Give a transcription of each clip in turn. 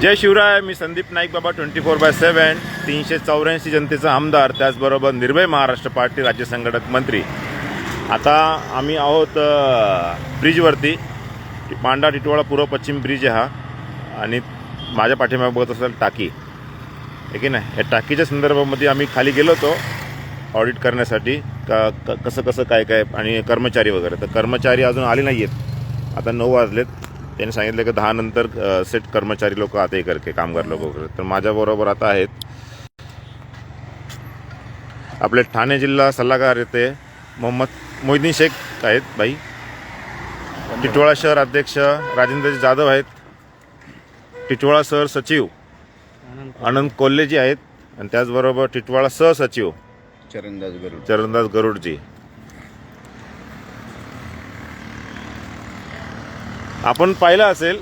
जय शिवराय मी संदीप नाईक बाबा twenty four by seven तीनशे चौऱ्याऐंशी जनतेचा आमदार त्याचबरोबर निर्भय महाराष्ट्र पार्टी राज्य संघटक मंत्री. आता आम्ही आहोत ब्रिजवरती. पांडा टिटवाळा पूर्व पश्चिम ब्रिज हा. आणि माझ्या पाठीमागे बघत असाल टाकी. आहे की नाही? या टाकीच्या संदर्भामध्ये आम्ही खाली गेलो होतो ऑडिट करण्यासाठी. का क- कसं कसं काय काय आणि कर्मचारी वगैरे. तर कर्मचारी अजून आले नाही आहेत आता नऊ वाजलेत. त्यांनी सांगितलं की दहा नंतर सेट कर्मचारी लोक आता करके कामगार लोक वगैरे. तर माझ्याबरोबर आता आहेत. आपले ठाणे जिल्हा सल्लागार येते मोहम्मद मोहिद्दीन शेख आहेत बाई टिटवाळा शहर अध्यक्ष राजेंद्र जाधव आहेत. टिटवाळा शहर सचिव आनंद कोल्हेजी आहेत. आणि त्याचबरोबर टिटवाळा सहसचिव चरणदास गरुड. चरणदास गरुडजी. आपण पाहिलं असेल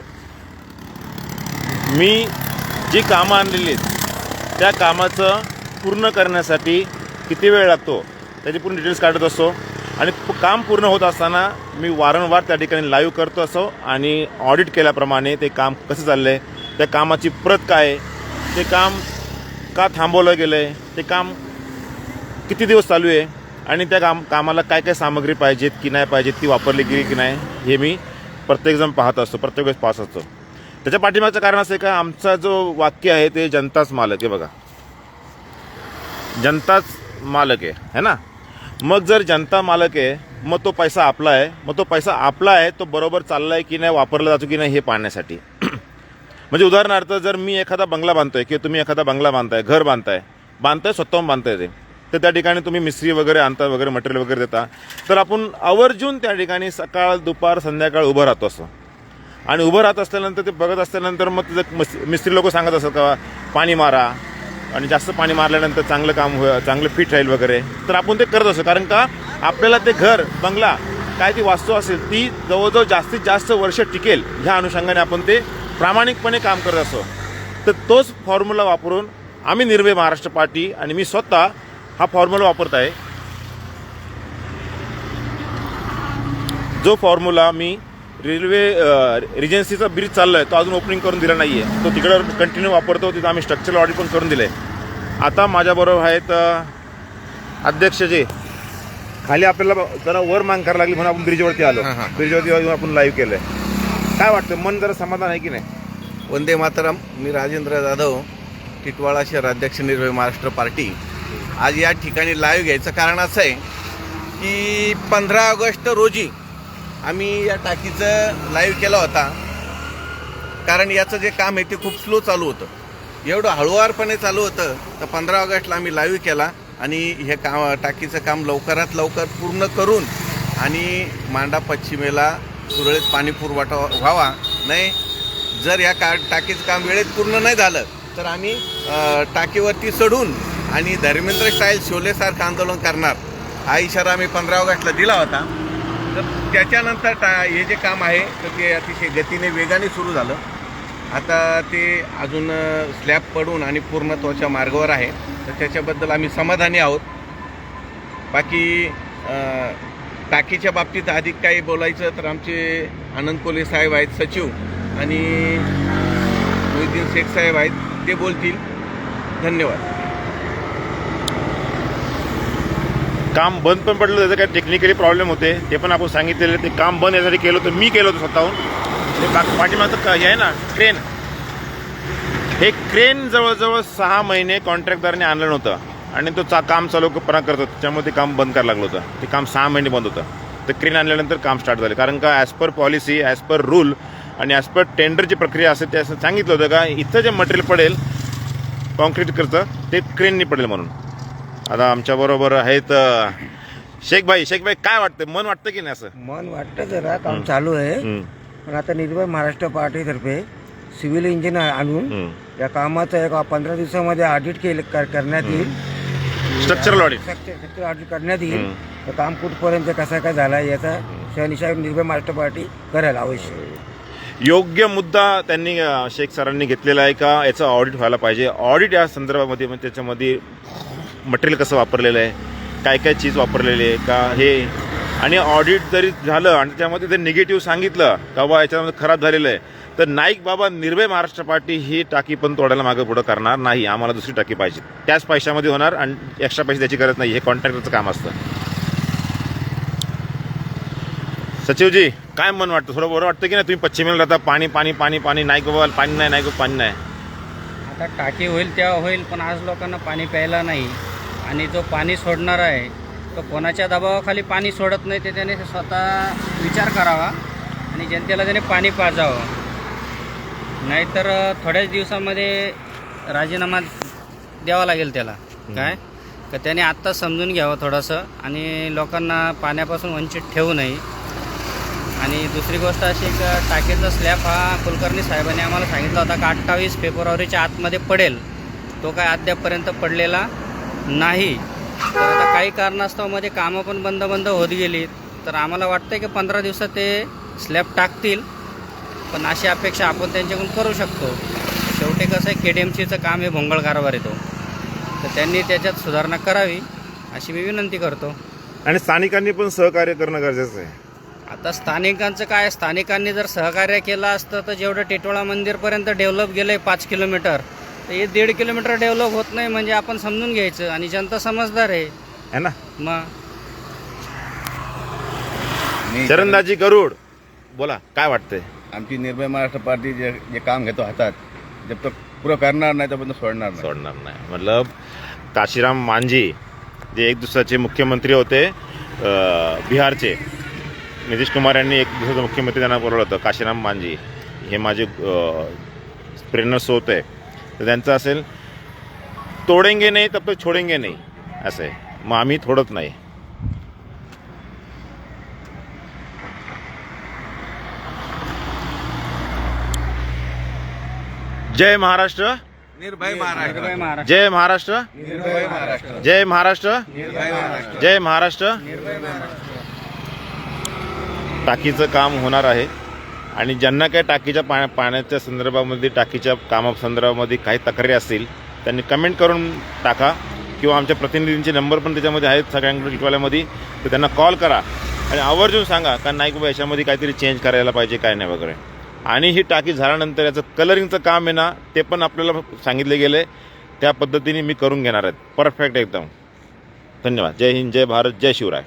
मी जी कामं आणलेली आहेत त्या कामाचं पूर्ण करण्यासाठी किती वेळ लागतो त्याची पूर्ण डिटेल्स काढत असतो. आणि काम पूर्ण होत असताना मी वारंवार त्या ठिकाणी लाईव्ह करतो असो आणि ऑडिट केल्याप्रमाणे ते काम कसं चाललं आहे त्या कामाची प्रत काय आहे ते काम का थांबवलं गेलं आहे ते काम किती दिवस चालू आहे आणि त्या काम कामाला काय काय सामग्री पाहिजेत की नाही पाहिजेत ती वापरली गेली की नाही हे मी प्रत्येकजण पाहत असतो प्रत्येक वेळेस पाहत असतो. त्याच्या पाठिंब्याचं कारण असं आहे का आमचा जो वाक्य आहे ते जनताच मालक आहे बघा. जनताच मालक आहे है ना? मग जर जनता मालक आहे मग तो पैसा आपला आहे मग तो पैसा आपला आहे तो बरोबर चालला आहे की नाही वापरला जातो की नाही हे पाहण्यासाठी. म्हणजे उदाहरणार्थ जर मी एखादा बंगला बांधतोय किंवा तुम्ही एखादा बंगला बांधताय घर बांधताय बांधताय स्वतःहून बांधताय ते. तर त्या ठिकाणी तुम्ही मिस्त्री वगैरे आणता वगैरे मटेरियल वगैरे देता. तर आपण आवर्जून त्या ठिकाणी सकाळ दुपार संध्याकाळ उभं राहतो असं. आणि उभं राहत असल्यानंतर ते बघत असल्यानंतर मग तिथं मिस्त्री लोक सांगत असतात का पाणी मारा. आणि जास्त पाणी मारल्यानंतर चांगलं काम हो चांगलं फिट राहील वगैरे. तर आपण ते करत असतो. कारण का? आपल्याला ते घर बंगला काय ती वास्तू असेल ती जवळजवळ जास्तीत जास्त वर्ष टिकेल ह्या अनुषंगाने आपण ते प्रामाणिकपणे काम करत असतो. तर तोच फॉर्म्युला वापरून आम्ही निर्भय महाराष्ट्र पार्टी आणि मी स्वतः हा फॉर्म्युला वापरत आहे. जो फॉर्म्युला मी रेल्वे रिजन्सीचा ब्रिज चालला आहे तो अजून ओपनिंग करून दिला नाही आहे तो तिकडं कंटिन्यू वापरतो तिथं आम्ही स्ट्रक्चरल ऑडिट पण करून दिलं आहे आता माझ्याबरोबर आहेत अध्यक्ष जे खाली आपल्याला जरा वर मांग करायला लागली म्हणून आपण ब्रिजवरती आलो. ब्रिजवरती येऊन आपण लाईव्ह केलं आहे काय वाटतं मन जरा समाधान आहे की नाही? वंदे मातरम मी राजेंद्र जाधव टिटवाळा शहर अध्यक्ष निर्भय महाराष्ट्र पार्टी. आज या ठिकाणी लाईव्ह घ्यायचं कारण असं आहे की पंधरा ऑगस्ट रोजी आम्ही या टाकीचं लाईव्ह केला होता. कारण याचं जे काम आहे ते खूप स्लो चालू होतं. एवढं हळुवारपणे चालू होतं. तर पंधरा ऑगस्टला आम्ही लाईव्ह केला आणि हे काम टाकीचं काम लवकरात लवकर पूर्ण करून आणि मांडा पश्चिमेला सुरळीत पाणी पुरवठा व्हावा. नाही जर या का टाकीचं काम वेळेत पूर्ण नाही झालं तर आम्ही टाकीवरती चढून आणि धर्मेंद्र स्टाईल शोलेसारखं आंदोलन करणार. हा इशारा आम्ही पंधरा ऑगस्टला दिला होता. तर त्याच्यानंतर टा हे जे काम आहे तर ते अतिशय गतीने वेगाने सुरू झालं. आता ते अजून स्लॅब पडून आणि पूर्णत्वाच्या मार्गावर आहे. तर त्याच्याबद्दल आम्ही समाधानी आहोत. बाकी टाकीच्या बाबतीत अधिक काही बोलायचं तर आमचे आनंद कोले साहेब आहेत सचिव आणि मोहिद्दीन शेख साहेब आहेत ते बोलतील. धन्यवाद. काम बंद पण पडलं त्याचं काही टेक्निकली प्रॉब्लेम होते. ते पण आपण सांगितलेले ते काम बंद यासाठी केलं होतं मी केलं होतं स्वतःहून. पाठीमागचं हे आहे ना क्रेन हे क्रेन जवळजवळ सहा महिने कॉन्ट्रॅक्टदाराने आणलं नव्हतं. आणि तो चा काम चालू पणा करत होता. त्यामुळे ते काम बंद करायला लागलं होतं. ते काम सहा महिने बंद होतं. तर क्रेन आणल्यानंतर काम स्टार्ट झालं. कारण का as per policy as per rule आणि ॲज पर टेंडरची प्रक्रिया असते ते असं सांगितलं होतं का इथं जे मटेरियल पडेल कॉन्क्रीट करतं ते क्रेननी पडेल म्हणून. आता आमच्याबरोबर आहेत शेख भाई शेख भाई काय वाटतं मन वाटतं की नाही असं? मन वाटतं जरा काम चालू आहे. हम्म, पण आता निर्भय महाराष्ट्र पार्टीतर्फे सिव्हिल इंजिनियर आणून. या कामाचं एक पंधरा दिवसामध्ये ऑडिट केलं कर- करण्यात येईल. स्ट्रक्चरल ऑडिट स्ट्रक्चर ऑडिट करण्यात येईल. तर काम कुठपर्यंत कसं काय झाला याचा शनिशाह निर्भय महाराष्ट्र पार्टी करेल अवश्य योग्य मुद्दा त्यांनी अ, शेख सरांनी घेतलेला आहे का? याचं ऑडिट व्हायला पाहिजे. ऑडिट या संदर्भामध्ये म्हणजे त्याच्यामध्ये मटेरियल कसं वापरलेलं आहे? काय काय चीज वापरलेली आहे? का हे? आणि ऑडिट जरी झालं आणि त्याच्यामध्ये ते निगेटिव्ह सांगितलं का बा याच्यामध्ये खराब झालेलं आहे. तर नाईक बाबा निर्भय महाराष्ट्र पार्टी ही टाकी पण तोडायला मागं पुढं करणार नाही. आम्हाला दुसरी टाकी पाहिजे. त्याच पैशामध्ये होणार आणि एक्स्ट्रा पैसे द्यायची गरज नाही. हे कॉन्ट्रॅक्टरचं काम असतं. सचिवजी काय मन वाटतं? थोडं बरं वाटतं की नाही? तुम्ही पश्चिमेला राहता. पाणी पाणी पाणी पाणी. नाईक बाबा पाणी नाही नाईक पाणी नाही. आता टाकी होईल तेव्हा होईल पण आज लोकांना पाणी प्यायला नाही. आणि जो पाणी सोडणार आहे तो कोणाच्या दबावाखाली पाणी सोडत नाही ते त्याने स्वतः विचार करावा आणि जनतेला त्याने पाणी पाजावं. नाहीतर थोड्याच दिवसामध्ये राजीनामा द्यावा लागेल त्याला. काय? तर त्याने आत्ता समजून घ्यावं थोडंसं आणि लोकांना पाण्यापासून वंचित ठेवू नये. आणि दुसरी गोष्ट अशी की टाकीचा स्लॅब हा कुलकर्णी साहेबांनी आम्हाला सांगितला होता का अठ्ठावीस फेब्रुवारीच्या आतमध्ये पडेल. तो काय अद्यापपर्यंत पडलेला नाही. तर आता काही कारणास्तवमध्ये कामं पण बंद बंद होत गेली तर आम्हाला वाटतं की पंधरा दिवसात ते स्लॅब टाकतील. पण अशी अपेक्षा आपण त्यांच्याकडून करू शकतो. शेवटी कसं आहे के डी एम सीचं काम हे भोंगळ कारभार येतो. तर त्यांनी त्याच्यात सुधारणा करावी अशी मी विनंती करतो. आणि स्थानिकांनी पण सहकार्य करणं गरजेचं आहे. आता स्थानिकांचं काय स्थानिकांनी जर सहकार्य केलं असतं तर जेवढं टिटोळा मंदिरपर्यंत डेव्हलप गेलं आहे पाच किलोमीटर तर हे दीड किलोमीटर डेव्हलप होत नाही म्हणजे आपण समजून घ्यायचं आणि जनता समजदार आहे. है ना? मग मी चरणदाजी गरुड बोला काय वाटतंय? आमची निर्भय महाराष्ट्र पार्टी जे जे काम घेतो हातात जब तक पुरं करणार नाही तोपर्यंत सोडणार नाही. सोडणार नाही. मतलब काशीराम मांझी जे एक दुसऱ्याचे मुख्यमंत्री होते अं, बिहारचे. नितीश कुमार यांनी एक दुसऱ्याचं मुख्यमंत्री त्यांना बोलवलं होतं काशीराम मांझी. हे माझे अं, प्रेरणा स्रोत आहे. तर त्यांचं असेल तोडेंगे नाही तब तक छोडेंगे नाही असं आहे. मग आम्ही थोडत नाही. जय महाराष्ट्र. निर्भय महाराष्ट्र. निर्भय महाराष्ट्र. जय महाराष्ट्र. निर्भय महाराष्ट्र. जय महाराष्ट्र. निर्भय महाराष्ट्र. जय महाराष्ट्र. टाकीचं काम होणार आहे. आणि ज्यांना काही टाकीच्या पाण्या पाण्याच्या संदर्भामध्ये टाकीच्या कामासंदर्भामध्ये काही तक्रारी असतील त्यांनी कमेंट करून टाका. किंवा आमच्या प्रतिनिधींचे नंबर पण त्याच्यामध्ये आहेत सगळ्यांकडे लिटवाल्यामध्ये तर त्यांना कॉल करा. आणि आवर्जून सांगा का नाही बाबा याच्यामध्ये काहीतरी चेंज करायला पाहिजे काय नाही वगैरे. आणि ही टाकी झाल्यानंतर याचं कलरिंगचं काम आहे ना ते पण आपल्याला सांगितले गेले. त्या पद्धतीने मी करून घेणार आहेत परफेक्ट एकदम. धन्यवाद. जय हिंद जय भारत जय शिवराय.